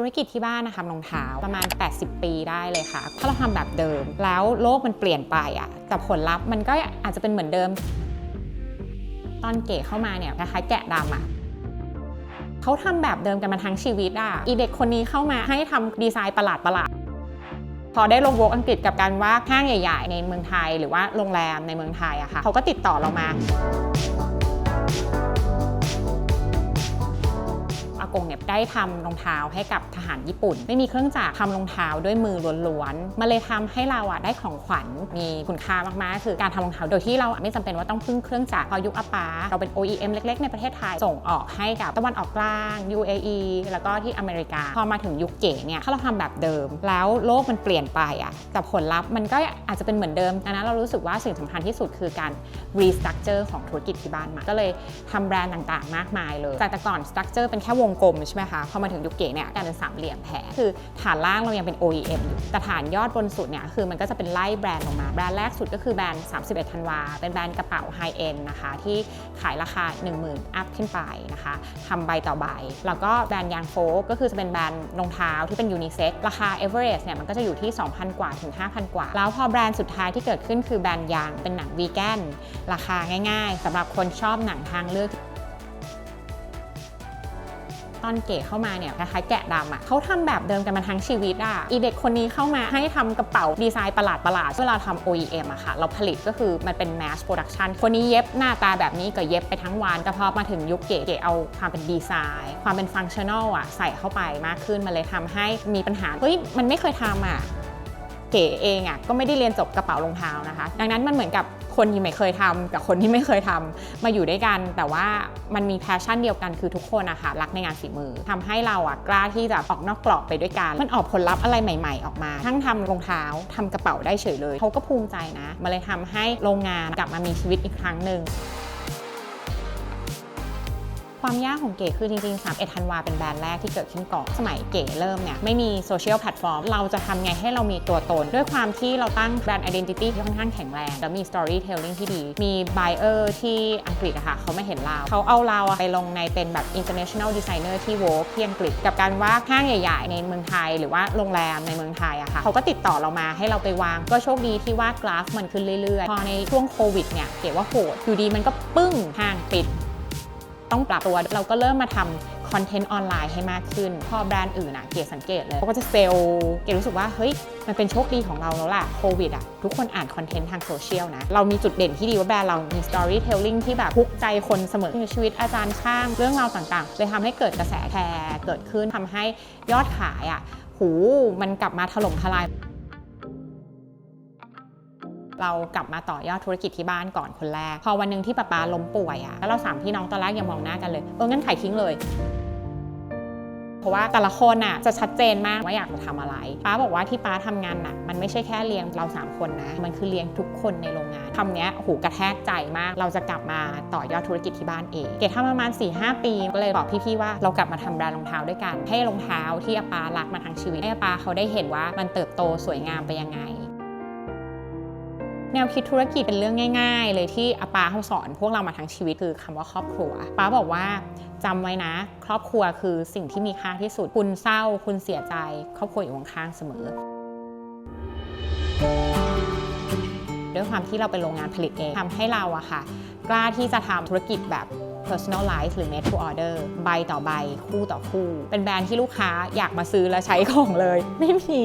ธุรกิจที่บ้านนะคะรองเท้าประมาณ 80 ปีได้เลยค่ะ ถ้าเราทำแบบเดิม แล้วโลกมันเปลี่ยนไปอะแต่ผลลัพธ์มันก็อาจจะเป็นเหมือนเดิม ตอนเก๋เข้ามาเนี่ยคล้ายแกะดำอะเขาทำแบบเดิมกันมาทั้งชีวิตอะอีเด็กคนนี้เข้ามาให้ทำดีไซน์ประหลาดประหลาดพอได้ลงวกอังกฤษกับการว่าห้างใหญ่ ๆ ในเมืองไทย หรือว่าโรงแรมในเมืองไทยอะค่ะเขาก็ติดต่อเรามา งเนี่ยได้ทำรองเท้าให้กับทหารญี่ปุ่น ไม่มีเครื่องจักรทำรองเท้าด้วยมือล้วนๆมันเลยทำให้เราอะได้ของขวัญมีคุณค่ามากๆ คือการทำรองเท้าโดยที่เราไม่จำเป็นว่าต้องพึ่งเครื่องจักรพอยุคอาปาเราเป็น OEM เล็ก ๆ ในประเทศไทยส่งออกให้กับตะวันออกกลาง UAE แล้วก็ที่อเมริกา พอมาถึงยุคเก๋เนี่ยถ้าเราทำแบบเดิม แล้วโลกมันเปลี่ยนไปอะแต่ผลลัพธ์มันก็อาจจะเป็นเหมือนเดิมดังนั้นเรารู้สึกว่าสิ่งสำคัญที่สุดคือการ restructure ของธุรกิจที่บ้านมาก็เลยทำแบรนด์ต่างๆ มากมายเลยจากแต่ก่อน structure เป็นแค่วงกลมใช่ไหมคะพอมาถึงยุคเก๋เนี่ยกลายเป็นสามเหลี่ยมแผงคือฐานล่างเรายังเป็น OEM อยู่แต่ฐานยอดบนสุดเนี่ยคือมันก็จะเป็นไล่แบรนด์ลงมา แบรนด์แรกสุดก็คือแบรนด์ 31 ธันวา เป็นแบรนด์กระเป๋า high end นะคะ ที่ขายราคา 10,000 อัพขึ้นไปนะคะทำใบต่อใบ แล้วก็แบรนด์ยางโฟกก็คือจะเป็นแบรนด์รองเท้าที่เป็นยูนิเซ็กราคา average เนี่ยมันก็จะอยู่ที่ 2,000 กว่าถึง 5,000 กว่า แล้วพอแบรนด์สุดท้ายที่เกิดขึ้นคือแบรนด์ยางเป็นหนังวีแกนราคาง่าย ๆสำหรับคนชอบหนังทางเลือก ตอนเก๋เข้ามาเนี่ยคล้ายๆแกะดำอะเขาทำแบบเดิมกันมาทั้งชีวิตอะอีเด็กคนนี้เข้ามาให้ทำกระเป๋าดีไซน์ประหลาดประหลาดๆเวลาทำ OEM อะค่ะ เราผลิตก็คือมันเป็น mass production คนนี้เย็บหน้าตาแบบนี้ก็เย็บไปทั้งวันแต่พอมาถึงยุคเก๋เก๋เอาความเป็นดีไซน์ ความเป็นฟังชั่นอลอะใส่เข้าไปมากขึ้นมันเลยทำให้มีปัญหาเฮ้ยมันไม่เคยทำอะ ก๋เองอะก็ไม่ได้เรียนจบกระเป๋ารองเท้านะคะ ดังนั้นมันเหมือนกับคนที่ไม่เคยทำกับคนที่ไม่เคยทำมาอยู่ด้วยกัน แต่ว่ามันมีแพชชั่นเดียวกันคือทุกคนอะคะรักในงานฝีมือทำให้เราอะกล้าที่จะออกนอกกรอบไปด้วยกัน มันออกผลลัพธ์อะไรใหม่ ๆ ออกมา ทั้งทำรองเท้าทำกระเป๋าได้เฉยเลยเขาก็ภูมิใจนะมันเลยทำให้โรงงานกลับมามีชีวิตอีกครั้งหนึ่ง ความยากของเก๋คือจริงๆ31ธันวาเป็นแบรนด์แรกที่เกิดขึ้นก่อนสมัยเก๋เริ่มเนี่ยไม่มีโซเชียลแพลตฟอร์มเราจะทำไงให้เรามีตัวตน ด้วยความที่เราตั้งแบรนด์ identity ที่ค่อนข้างแข็งแรง แล้วมี storytelling ที่ดี มี buyer ที่อังกฤษอะค่ะเขาไม่เห็นเราเขาเอาเราไปลงในเป็นแบบ international designer ที่ Vogue ที่อังกฤษกับการว่าห้างใหญ่ๆ ในเมืองไทย หรือว่าโรงแรมในเมืองไทยอะค่ะเขาก็ติดต่อเรามาให้เราไปวาง ก็โชคดีที่ว่ากราฟมันขึ้นเรื่อยๆพอในช่วงโควิดเนี่ยเก๋ว่าโหดอยู่ดีมันก็ปึ้งห้างปิด ต้องปรับตัว เราก็เริ่มมาทำคอนเทนต์ออนไลน์ให้มากขึ้น พอแบรนด์อื่นอะเกดสังเกตเลยเขาก็จะเซลล์เกดรู้สึกว่าเฮ้ยมันเป็นโชคดีของเราแล้วล่ะโควิดอะทุกคนอ่านคอนเทนต์ทางโซเชียลนะ เรามีจุดเด่นที่ดีว่าแบรนด์เรามี storytelling ที่แบบพุกใจคนเสมอชีวิตอาจารย์ช่างเรื่องราวต่างๆ เลยทำให้เกิดกระแสแชร์เกิดขึ้นทำให้ยอดขายอะหูมันกลับมาถล่มทลาย เรากลับมาต่อยอดธุรกิจที่บ้านก่อนคนแรก พอวันหนึ่งที่ป้าปาล้มป่วยอะแล้วเราสามพี่น้องตอนแรกยังมองหน้ากันเลย เอองั้นขายทิ้งเลยเพราะว่าแต่ละคนน่ะจะชัดเจนมากว่าอยากจะทำอะไร ป้าบอกว่าที่ป้าทำงานหนักมันไม่ใช่แค่เลี้ยงเราสามคนนะ มันคือเลี้ยงทุกคนในโรงงานคำเนี้ยโอ้โหูกระแทกใจมาก เราจะกลับมาต่อยอดธุรกิจที่บ้านเอง เกดทำประมาณ4ีหปี ก็เลยบอกพี่ๆว่าเรากลับมาทำแบรนด์รองเท้าด้วยกัน ให้รองเท้าที่อาปารักมาทั้งชีวิตให้อาปาเขาได้เห็นว่ามันเติบโตสวยงามไปยังไง แนวคิดธุรกิจเป็นเรื่องง่าย ๆ เลยที่อาปาเขาสอน พวกเรามาทั้งชีวิตคือคำว่าครอบครัวป้าบอกว่าจำไว้นะ ครอบครัวคือสิ่งที่มีค่าที่สุด คุณเศร้า คุณเสียใจ ครอบครัวอยู่ข้างๆเสมอด้วยความที่เราเป็นโรงงานผลิตเองทำให้เราอะค่ะ กล้าที่จะทำธุรกิจแบบ personalize หรือ made to order ใบต่อใบ คู่ต่อคู่ เป็นแบรนด์ที่ลูกค้าอยากมาซื้อและใช้ของเลย ไม่มี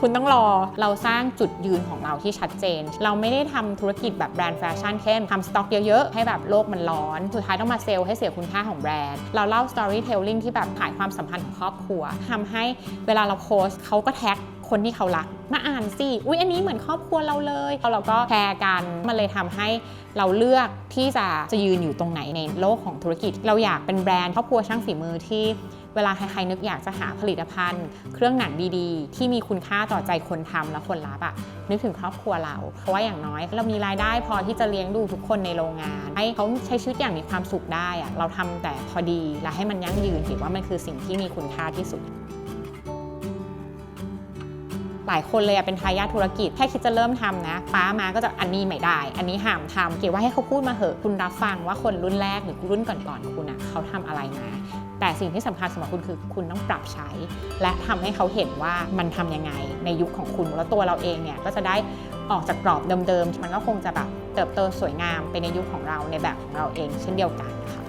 คุณต้องรอเราสร้างจุดยืนของเราที่ชัดเจน เราไม่ได้ทำธุรกิจแบบแบรนด์แฟชั่นเช่นทำสต็อกเยอะ ๆ ให้แบบโลกมันร้อน สุดท้ายต้องมาเซลล์ให้เสียคุณค่าของแบรนด์ เราเล่า storytelling ที่แบบขายความสัมพันธ์ของครอบครัวทำให้เวลาเราโพสเขาก็แท็ก คนที่เขารัก มาอ่านสิอุ๊ยอันนี้เหมือนครอบครัวเราเลยเราก็แชร์กันมันเลยทำให้เราเลือกที่จะจะยืนอยู่ตรงไหนในโลกของธุรกิจ เราอยากเป็นแบรนด์ครอบครัวช่างฝีมือที่เวลาใครๆนึกอยากจะหาผลิตภัณฑ์ เครื่องหนังดีๆ ที่มีคุณค่าต่อใจคนทำและคนรับอะนึกถึงครอบครัวเรา เพราะว่าอย่างน้อย เรามีรายได้พอที่จะเลี้ยงดูทุกคนในโรงงาน ให้เขาใช้ชีวิตอย่างมีความสุขได้อะเราทำแต่พอดีและให้มันยั่งยืนถือว่ามันคือสิ่งที่มีคุณค่าที่สุด หลายคนเลยเป็นทายาทธุรกิจแค่คิดจะเริ่มทำนะป้ามาก็จะอันนี้ไม่ได้ อันนี้ห้ามทำเกี่ยวว่าให้เขาพูดมาเหอะคุณรับฟังว่าคนรุ่นแรกหรือรุ่นก่อนๆคุณอะเขาทำอะไรมาแต่สิ่งที่สำคัญสำหรับคุณคือคุณต้องปรับใช้ และทำให้เขาเห็นว่ามันทำยังไงในยุคของคุณแล้วตัวเราเองเนี่ยก็จะได้ออกจากกรอบเดิมๆมันก็คงจะแบบเติบโตสวยงามไปในยุคของเราในแบบของเราเอง เช่นเดียวกันค่ะ